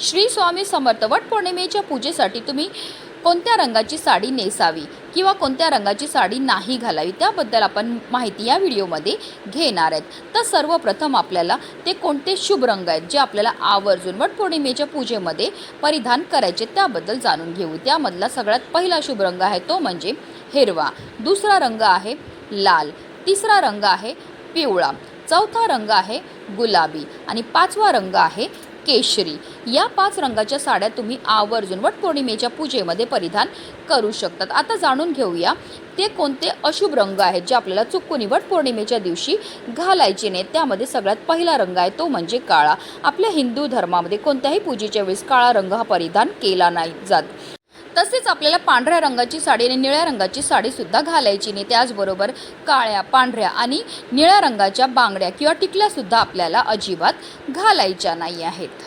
श्री स्वामी समर्थ वट पौर्णिमेच्या पूजेसाठी तुम्ही कोणत्या रंगाची साडी नेसावी किंवा कोणत्या रंगाची साडी नाही घालावी त्याबद्दल आपण माहिती या व्हिडिओमध्ये घेणार आहेत. तर सर्वप्रथम आपल्याला ते कोणते शुभ रंग आहेत जे आपल्याला आवर्जून वट पौर्णिमेच्या पूजेमध्ये परिधान करायचे त्याबद्दल जाणून घेऊ. त्यामधला सगळ्यात पहिला शुभ रंग आहे तो म्हणजे हिरवा. दुसरा रंग आहे लाल. तिसरा रंग आहे पिवळा. चौथा रंग आहे गुलाबी. आणि पाचवा रंग आहे केशरी. या पाच रंगाच्या साड्या तुम्ही आवर्जून वट पौर्णिमेच्या पूजेमध्ये परिधान करू शकतात. आता जाणून घेऊया ते कोणते अशुभ रंग आहेत जे आपल्याला चुकून वट पौर्णिमेच्या दिवशी घालायचे नाहीत. त्यामध्ये सगळ्यात पहिला रंग आहे तो म्हणजे काळा. आपल्या हिंदू धर्मामध्ये कोणत्याही पूजेच्या वेळेस काळा रंग हा परिधान केला नाही जात. तसेच आपल्याला पांढऱ्या रंगाची साडी आणि निळ्या रंगाची साडीसुद्धा घालायची नाही. त्याचबरोबर काळ्या पांढऱ्या आणि निळ्या रंगाच्या बांगड्या किंवा टिकल्यासुद्धा आपल्याला अजिबात घालायच्या नाही आहेत.